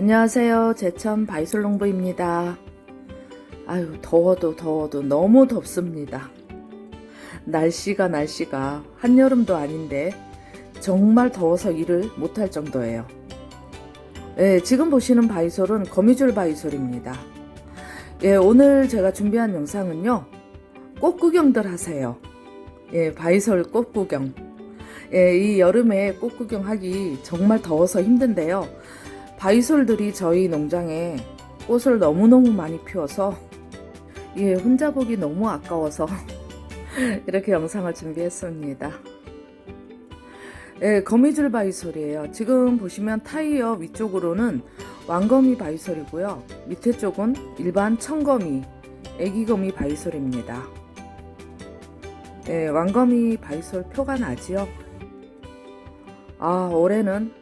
안녕하세요. 제천 바이솔농부입니다. 아유, 더워도 더워도 너무 덥습니다. 날씨가 날씨가 한여름도 아닌데 정말 더워서 일을 못할 정도예요. 예, 지금 보시는 바이솔은 거미줄 바이솔입니다. 예, 오늘 제가 준비한 영상은요. 꽃 구경들 하세요. 예, 바이솔 꽃 구경. 예, 이 여름에 꽃 구경하기 정말 더워서 힘든데요. 바이솔들이 저희 농장에 꽃을 너무너무 많이 피워서 예, 혼자 보기 너무 아까워서 이렇게 영상을 준비했습니다. 예, 거미줄 바이솔이에요. 지금 보시면 타이어 위쪽으로는 왕거미 바이솔이고요. 밑에 쪽은 일반 청거미, 애기거미 바이솔입니다. 예, 왕거미 바이솔 표가 나지요. 아, 올해는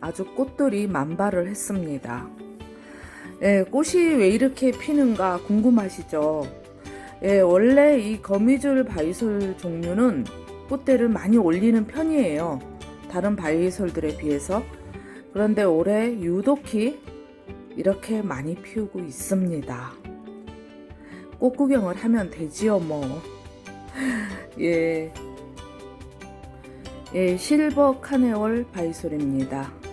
아주 꽃들이 만발을 했습니다. 예, 꽃이 왜 이렇게 피는가 궁금하시죠? 예, 원래 이 거미줄 바이솔 종류는 꽃대를 많이 올리는 편이에요. 다른 바이솔들에 비해서. 그런데 올해 유독히 이렇게 많이 피우고 있습니다. 꽃 구경을 하면 되지요, 뭐. 예. 예, 실버 카네올 바이솔입니다.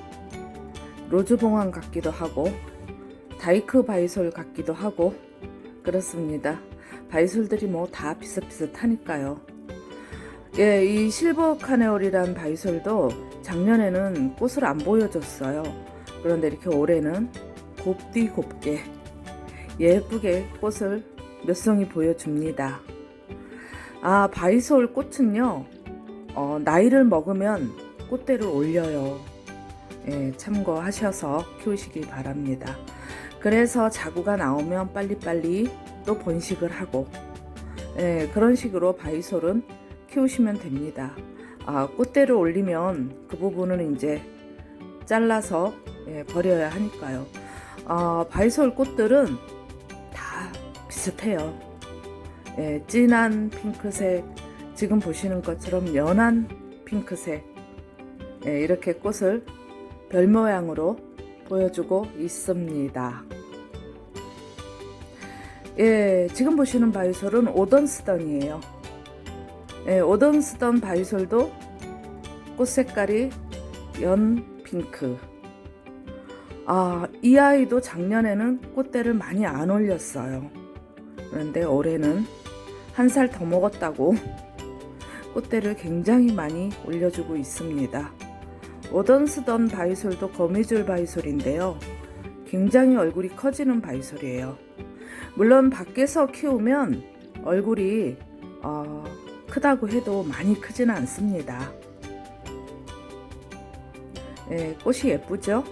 로즈봉황 같기도 하고 다이크 바이솔 같기도 하고 그렇습니다. 바이솔들이 뭐 다 비슷비슷하니까요. 예, 이 실버 카네올이란 바이솔도 작년에는 꽃을 안 보여줬어요. 그런데 이렇게 올해는 곱디 곱게 예쁘게 꽃을 몇 송이 보여줍니다. 아, 바이솔 꽃은요, 어, 나이를 먹으면 꽃대를 올려요. 예, 참고하셔서 키우시기 바랍니다. 그래서 자구가 나오면 빨리빨리 또 번식을 하고, 예, 그런 식으로 바이솔은 키우시면 됩니다. 아, 꽃대를 올리면 그 부분은 이제 잘라서 예, 버려야 하니까요. 아, 바이솔 꽃들은 다 비슷해요. 예, 진한 핑크색, 지금 보시는 것처럼 연한 핑크색, 예, 이렇게 꽃을 별 모양으로 보여주고 있습니다. 예, 지금 보시는 바이솔은 오던스던이에요. 예, 오던스던 바이솔도 꽃 색깔이 연 핑크. 아, 이 아이도 작년에는 꽃대를 많이 안 올렸어요. 그런데 올해는 한 살 더 먹었다고 꽃대를 굉장히 많이 올려주고 있습니다. 오던스던 바이솔도 거미줄 바이솔인데요. 굉장히 얼굴이 커지는 바이솔이에요. 물론 밖에서 키우면 얼굴이 어, 크다고 해도 많이 크지는 않습니다. 예, 꽃이 예쁘죠?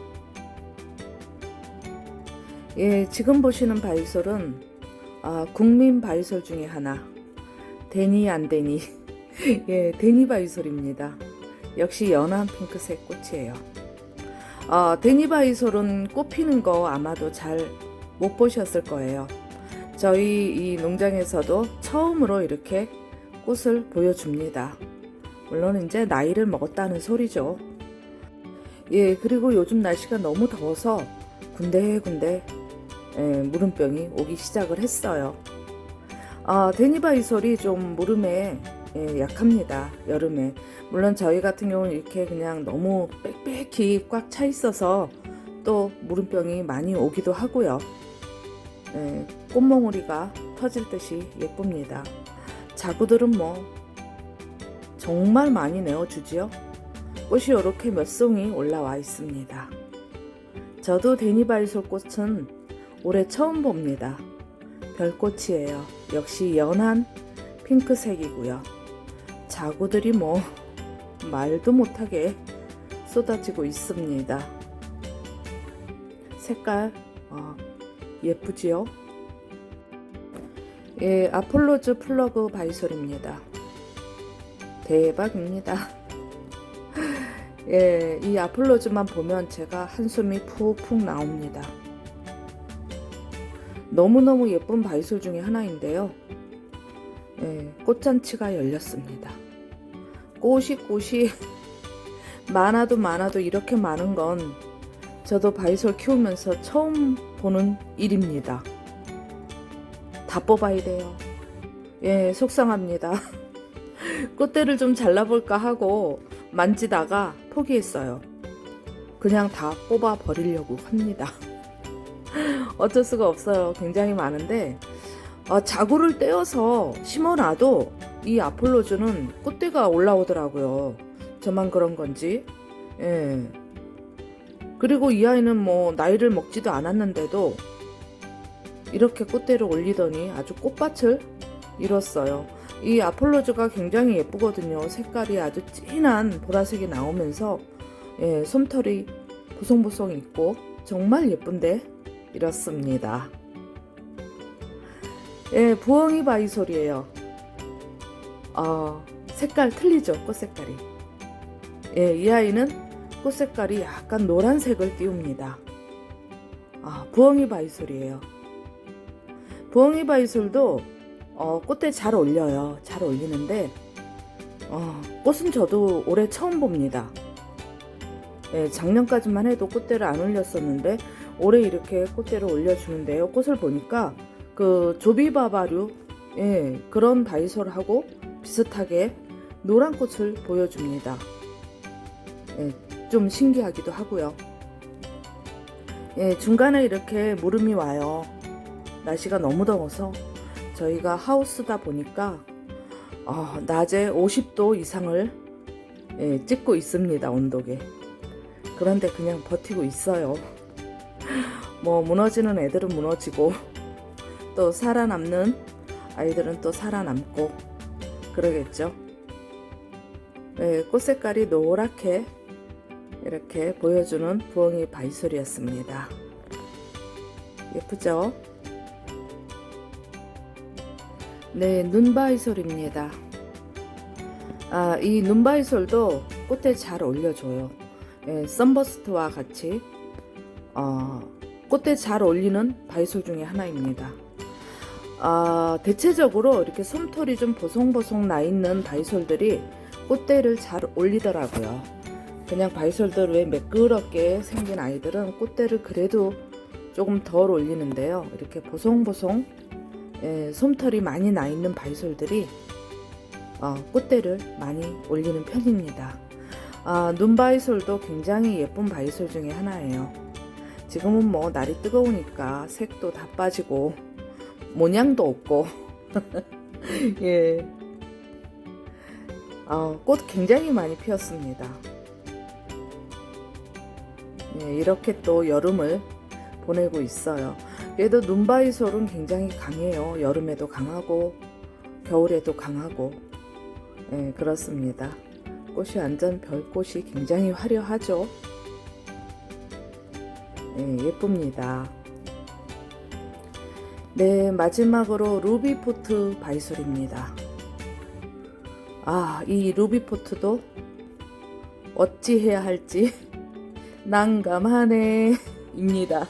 예, 지금 보시는 바이솔은 아, 국민 바이솔 중에 하나. 데니 안 데니. 예, 데니 바이솔입니다. 역시 연한 핑크색 꽃이에요. 어, 데니바이솔은 꽃 피는 거 아마도 잘 못 보셨을 거예요. 저희 이 농장에서도 처음으로 이렇게 꽃을 보여줍니다. 물론 이제 나이를 먹었다는 소리죠. 예, 그리고 요즘 날씨가 너무 더워서 군데군데 예, 무름병이 오기 시작을 했어요. 아, 데니바이솔이 좀 무름에 예, 약합니다. 여름에. 물론 저희 같은 경우는 이렇게 그냥 너무 빽빽히 꽉 차 있어서 또 무름병이 많이 오기도 하고요. 예, 꽃몽우리가 터질 듯이 예쁩니다. 자구들은 뭐 정말 많이 내어주지요. 꽃이 이렇게 몇 송이 올라와 있습니다. 저도 데니바이솔 꽃은 올해 처음 봅니다. 별꽃이에요. 역시 연한 핑크색이고요. 자구들이 뭐 말도 못하게 쏟아지고 있습니다. 색깔 어, 예쁘지요? 예, 아폴로즈 플러그 바이솔입니다. 대박입니다. 예, 이 아폴로즈만 보면 제가 한숨이 푹푹 나옵니다. 너무너무 예쁜 바이솔 중에 하나인데요. 예, 꽃잔치가 열렸습니다. 꽃이 많아도 많아도 이렇게 많은 건 저도 바이솔 키우면서 처음 보는 일입니다. 다 뽑아야 돼요. 예, 속상합니다. 꽃대를 좀 잘라볼까 하고 만지다가 포기했어요. 그냥 다 뽑아 버리려고 합니다. 어쩔 수가 없어요. 굉장히 많은데 아, 자구를 떼어서 심어놔도 이 아폴로즈는 꽃대가 올라오더라고요. 저만 그런 건지. 예. 그리고 이 아이는 뭐 나이를 먹지도 않았는데도 이렇게 꽃대를 올리더니 아주 꽃밭을 이뤘어요. 이 아폴로즈가 굉장히 예쁘거든요. 색깔이 아주 진한 보라색이 나오면서 예, 솜털이 보송보송 있고 정말 예쁜데 이렇습니다. 예, 부엉이 바이솔이에요. 어, 색깔 틀리죠, 꽃 색깔이. 예, 이 아이는 꽃 색깔이 약간 노란색을 띄웁니다. 아, 부엉이 바이솔이에요. 부엉이 바이솔도 어, 꽃대 잘 올려요. 잘 올리는데 어, 꽃은 저도 올해 처음 봅니다. 예, 작년까지만 해도 꽃대를 안 올렸었는데 올해 이렇게 꽃대를 올려주는데요. 꽃을 보니까 그 조비바바류 예, 그런 바이솔하고 비슷하게 노란 꽃을 보여줍니다. 예, 좀 신기하기도 하고요. 예, 중간에 이렇게 물음이 와요. 날씨가 너무 더워서 저희가 하우스다 보니까 어, 낮에 50도 이상을 예, 찍고 있습니다 온도계. 그런데 그냥 버티고 있어요. 뭐 무너지는 애들은 무너지고 또 살아남는 아이들은 또 살아남고 그러겠죠. 네, 꽃 색깔이 노랗게 이렇게 보여주는 부엉이 바이솔이었습니다. 예쁘죠? 네, 눈바이솔입니다. 아, 이 눈바이솔도 꽃에 잘 올려줘요. 예, 썬버스트와 같이 어, 꽃에 잘 올리는 바이솔 중에 하나입니다. 아, 대체적으로 이렇게 솜털이 좀 보송보송 나 있는 바이솔들이 꽃대를 잘 올리더라고요. 그냥 바이솔들 왜 매끄럽게 생긴 아이들은 꽃대를 그래도 조금 덜 올리는데요. 이렇게 보송보송 예, 솜털이 많이 나 있는 바이솔들이 어, 꽃대를 많이 올리는 편입니다. 아, 눈바이솔도 굉장히 예쁜 바이솔 중에 하나예요. 지금은 뭐 날이 뜨거우니까 색도 다 빠지고 모양도 없고 예. 어, 꽃 굉장히 많이 피었습니다. 예, 이렇게 또 여름을 보내고 있어요. 그래도 눈바이솔은 굉장히 강해요. 여름에도 강하고 겨울에도 강하고 예, 그렇습니다. 꽃이 완전 별꽃이 굉장히 화려하죠. 예, 예쁩니다. 네, 마지막으로 루비포트 바이솔입니다. 아, 이 루비포트도 어찌 해야 할지 난감하네 입니다.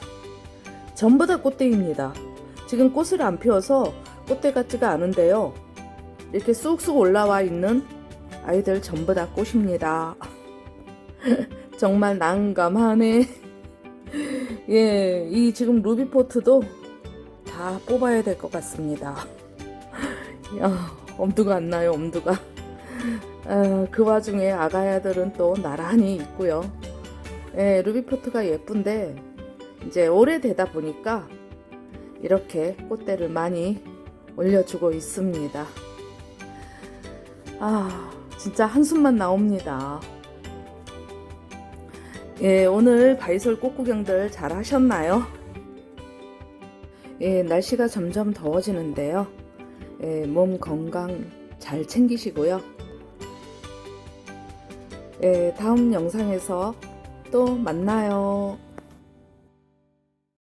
전부 다 꽃대입니다. 지금 꽃을 안 피워서 꽃대 같지가 않은데요. 이렇게 쑥쑥 올라와 있는 아이들 전부 다 꽃입니다. 정말 난감하네. 예, 이 지금 루비포트도 다 뽑아야 될 것 같습니다. 야, 엄두가 안 나요, 엄두가. 아, 그 와중에 아가야들은 또 나란히 있고요. 예, 루비포트가 예쁜데 이제 오래되다 보니까 이렇게 꽃대를 많이 올려주고 있습니다. 아, 진짜 한숨만 나옵니다. 예, 오늘 바이솔 꽃구경들 잘 하셨나요? 예, 날씨가 점점 더워지는데요. 예, 몸 건강 잘 챙기시고요. 예, 다음 영상에서 또 만나요.